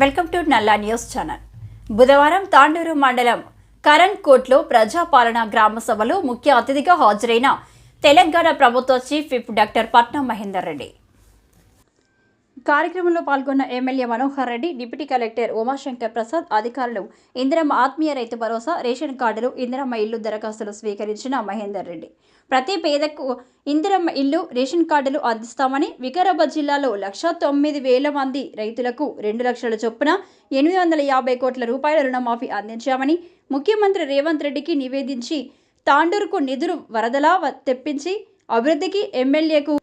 Welcome to Nalla news channel. బుధవారం తాండూరు మండలం కరణ్ కోట్లో ప్రజాపాలన గ్రామ సభలో ముఖ్య అతిథిగా హాజరైన తెలంగాణ ప్రభుత్వ చీఫ్ విప్ డాక్టర్ పట్నం మహేందర్ రెడ్డి. కార్యక్రమంలో పాల్గొన్న MLA Manohar Reddy deputy collector Umashankar Prasad అధికారులు ఇందిరమ్మ ఆత్మీయ రైతు భరోసా రేషన్ కార్డులు ఇందిరమ్మ ఇల్లు దరఖాస్తులు స్వీకరించిన మహేందర్ రెడ్డి. ప్రతి పేదకు ఇందిరమ్మ ఇల్లు రేషన్ కార్డులు అందిస్తామని వికారాబాద్ జిల్లాలో లక్ష తొమ్మిది వేల మంది రైతులకు రెండు లక్షల చొప్పున ఎనిమిది వందల యాభై కోట్ల రూపాయల రుణమాఫీ అందించామని ముఖ్యమంత్రి రేవంత్ రెడ్డికి నివేదించి తాండూరుకు నిధులు వరదలా తెప్పించి అభివృద్ధికి ఎమ్మెల్యేకు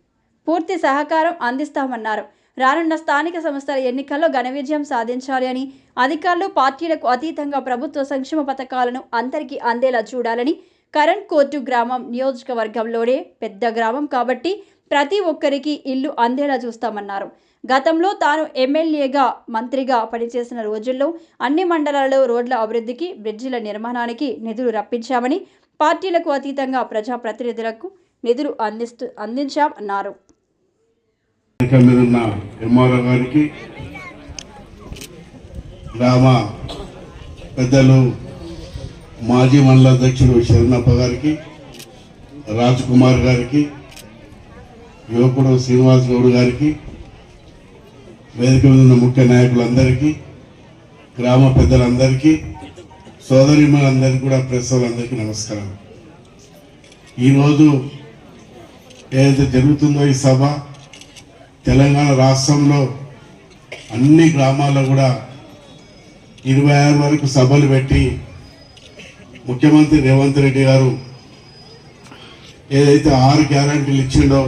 పూర్తి సహకారం అందిస్తామన్నారు. రానున్న స్థానిక సంస్థల ఎన్నికల్లో ఘన విజయం సాధించాలి అని అధికారులు పార్టీలకు అతీతంగా ప్రభుత్వ సంక్షేమ పథకాలను అందరికీ అందేలా చూడాలని కరణ్ కోర్టు గ్రామం నియోజకవర్గంలోనే పెద్ద గ్రామం కాబట్టి ప్రతి ఒక్కరికి ఇల్లు అందేలా చూస్తామన్నారు. గతంలో తాను ఎమ్మెల్యేగా మంత్రిగా పనిచేసిన రోజుల్లో అన్ని మండలాల్లో రోడ్ల అభివృద్ధికి బ్రిడ్జిల నిర్మాణానికి నిధులు రప్పించామని పార్టీలకు అతీతంగా ప్రజాప్రతినిధులకు నిధులు అందిస్తూ అందించామన్నారు. వేదిక మీద ఉన్న ఎంఆర్ఓ గారికి గ్రామ పెద్దలు మాజీ మండల అధ్యక్షుడు శరణప్ప గారికి రాజ్ కుమార్ గారికి యువకుడు శ్రీనివాస్ గౌడ్ గారికి వేదిక మీద ఉన్న ముఖ్య నాయకులందరికీ గ్రామ పెద్దలందరికీ సోదరిమలందరికీ కూడా ప్రెస్ వాళ్ళందరికీ నమస్కారం ఈరోజు ఏదైతే జరుగుతుందో ఈ సభ తెలంగాణ రాష్ట్రంలో అన్ని గ్రామాల్లో కూడా ఇరవై ఆరు వరకు సభలు పెట్టి ముఖ్యమంత్రి రేవంత్ రెడ్డి గారు ఏదైతే ఆరు గ్యారంటీలు ఇచ్చిండో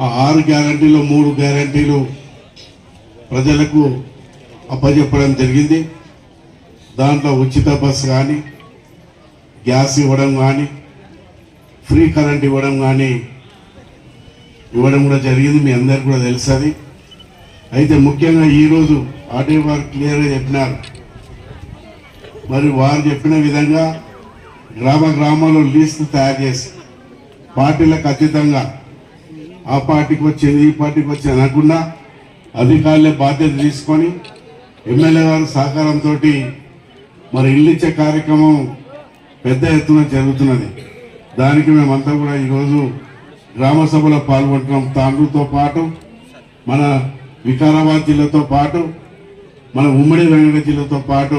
ఆ ఆరు గ్యారంటీలో మూడు గ్యారంటీలు ప్రజలకు అప్పచెప్పడం జరిగింది. దాంట్లో ఉచిత బస్ కానీ గ్యాస్ ఇవ్వడం కానీ ఫ్రీ కరెంట్ ఇవ్వడం కానీ ఇవ్వడం కూడా జరిగింది మీ అందరికి కూడా తెలుసు అది అయితే ముఖ్యంగా ఈరోజు ఆర్డీ వారు క్లియర్గా చెప్పినారు. మరి వారు చెప్పిన విధంగా గ్రామ గ్రామాల్లో లీస్ట్ తయారు చేసి పార్టీలకు అతీతంగా ఆ పార్టీకి వచ్చింది ఈ పార్టీకి వచ్చింది అనకుండా అధికారులే బాధ్యత తీసుకొని ఎమ్మెల్యే గారి సహకారంతో మరి ఇల్లిచ్చే కార్యక్రమం పెద్ద ఎత్తున జరుగుతున్నది. దానికి మేమంతా కూడా ఈరోజు గ్రామ సభలో తాండ్రుతో పాటు మన వికారాబాద్ జిల్లాతో పాటు మన ఉమ్మడి రంగారెడ్డి జిల్లాతో పాటు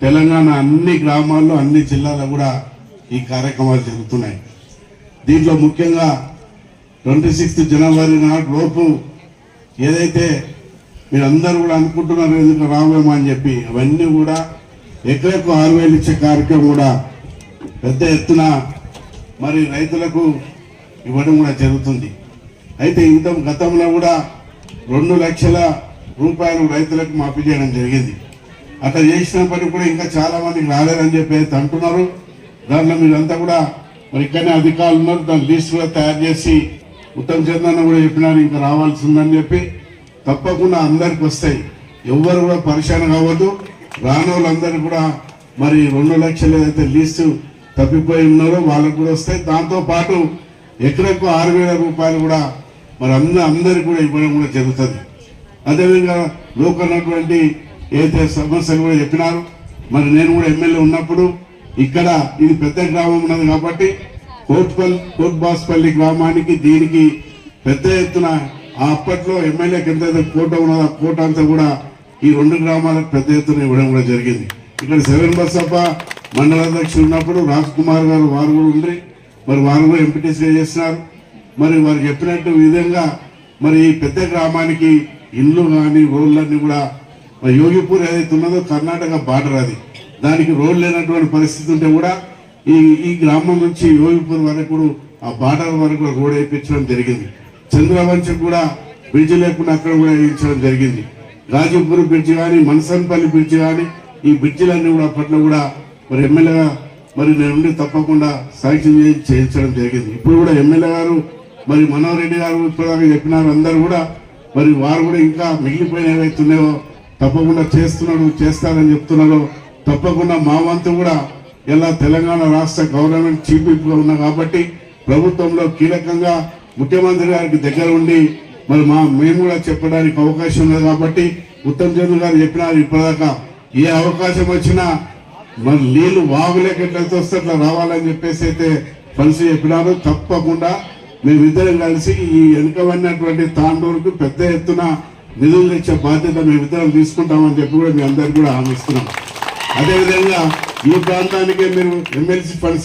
తెలంగాణ అన్ని గ్రామాల్లో అన్ని జిల్లాల్లో కూడా ఈ కార్యక్రమాలు జరుగుతున్నాయి. దీంట్లో ముఖ్యంగా ట్వంటీ సిక్స్త్ జనవరి నాడు లోపు ఏదైతే మీరందరూ కూడా అనుకుంటున్నారు ఎందుకు రావేమో అని చెప్పి అవన్నీ కూడా ఎక్కడెక్కువ ఆరు వేలు ఇచ్చే కార్యక్రమం కూడా పెద్ద ఎత్తున మరి రైతులకు ఇవ్వడం కూడా జరుగుతుంది. అయితే ఇంత గతంలో కూడా రెండు లక్షల రూపాయలు రైతులకు మాఫీ చేయడం జరిగింది. అట్లా చేసినప్పటికీ కూడా ఇంకా చాలామందికి రాలేదని చెప్పి అయితే అంటున్నారు. దాంట్లో మీరంతా కూడా మరి ఇక్కడనే అధికారులు ఉన్నారు. దాని లిస్ట్ కూడా తయారు చేసి ఉత్తమ్ చంద్రన్న కూడా చెప్పినారు ఇంకా రావాల్సి ఉందని చెప్పి. తప్పకుండా అందరికి వస్తాయి. ఎవ్వరు కూడా పరిశాన కావద్దు. రాని కూడా మరి రెండు లక్షలు ఏదైతే లిస్టు తప్పిపోయి ఉన్నారో వాళ్ళకు కూడా వస్తాయి. దాంతో పాటు ఎకరకు ఆరు వేల రూపాయలు కూడా మరి అంద అందరికి కూడా ఇవ్వడం కూడా జరుగుతుంది. అదేవిధంగా లోకల్ ఏదైతే సమస్యలు కూడా చెప్పినారు మరి నేను కూడా ఎమ్మెల్యే ఉన్నప్పుడు ఇక్కడ ఇది పెద్ద గ్రామం ఉన్నది కాబట్టి కోట్పల్లి కోట్బాస్పల్లి గ్రామానికి దీనికి పెద్ద ఎత్తున ఆ అప్పట్లో ఎమ్మెల్యేకి కింద అయితే కోట ఉన్నదో ఆ కోట అంతా కూడా ఈ రెండు గ్రామాలకు పెద్ద ఎత్తున ఇవ్వడం కూడా జరిగింది. ఇక్కడ సెవెన్ బసప్ప మండల అధ్యక్షుడు ఉన్నప్పుడు రాజ్ కుమార్ గారు వారు కూడా ఉండి మరి వారు కూడా ఎంపీటీసీగా చేస్తున్నారు? మరి వారు చెప్పినట్టు విధంగా మరి ఈ పెద్ద గ్రామానికి ఇల్లు కానీ రోడ్లన్నీ కూడా మరి యోగిపూర్ ఏదైతే ఉన్నదో కర్ణాటక బార్డర్ అది. దానికి రోడ్ లేనటువంటి పరిస్థితి ఉంటే కూడా ఈ ఈ గ్రామం నుంచి యోగిపూర్ వరకు కూడా ఆ బార్డర్ వరకు కూడా రోడ్ వేయించడం జరిగింది. చంద్రవంశం కూడా బ్రిడ్జ్ లేకుండా అక్కడ కూడా వేయించడం జరిగింది. గాజీపూర్ బ్రిడ్జ్ కానీ మనసన్పల్లి బ్రిడ్జ్ కానీ ఈ బ్రిడ్జిలన్నీ కూడా అప్పట్లో కూడా మరి ఎమ్మెల్యేగా మరి నేను ఉండి తప్పకుండా శాంక్షన్ చేసి చేయించడం జరిగింది. ఇప్పుడు కూడా ఎమ్మెల్యే గారు మరి మనోహర్ రెడ్డి గారు ఇప్పటిదాకా చెప్పినారు అందరూ కూడా మరి వారు కూడా ఇంకా మిగిలిపోయిన ఏవైతున్నాయో తప్పకుండా చేస్తున్నాడు చేస్తారని చెప్తున్నారు తప్పకుండా మా వంతు కూడా ఇలా తెలంగాణ రాష్ట్ర గవర్నమెంట్ చీఫ్ విప్గా ఉన్నా కాబట్టి ప్రభుత్వంలో కీలకంగా ముఖ్యమంత్రి గారికి దగ్గర ఉండి మరి మా మేము కూడా చెప్పడానికి అవకాశం ఉంది కాబట్టి ఉత్తమ్ చంద్ర గారు చెప్పినారు ఇప్పటిదాకా. ఏ అవకాశం వచ్చినా మరి నీళ్ళు వాగులేక ఎట్లయితే వస్తే అట్లా రావాలని చెప్పేసి అయితే కలిసి చెప్పినారు. తప్పకుండా మేమిద్దరం కలిసి ఈ వెనుకబడినటువంటి తాండూరుకు పెద్ద ఎత్తున నిధులు తెచ్చే బాధ్యత మేమిద్దరం తీసుకుంటామని చెప్పి కూడా మీ అందరికి కూడా హామీ ఇస్తున్నాం. అదేవిధంగా ఈ ప్రాంతానికి మీరు ఎమ్మెల్సీ ఫండ్స్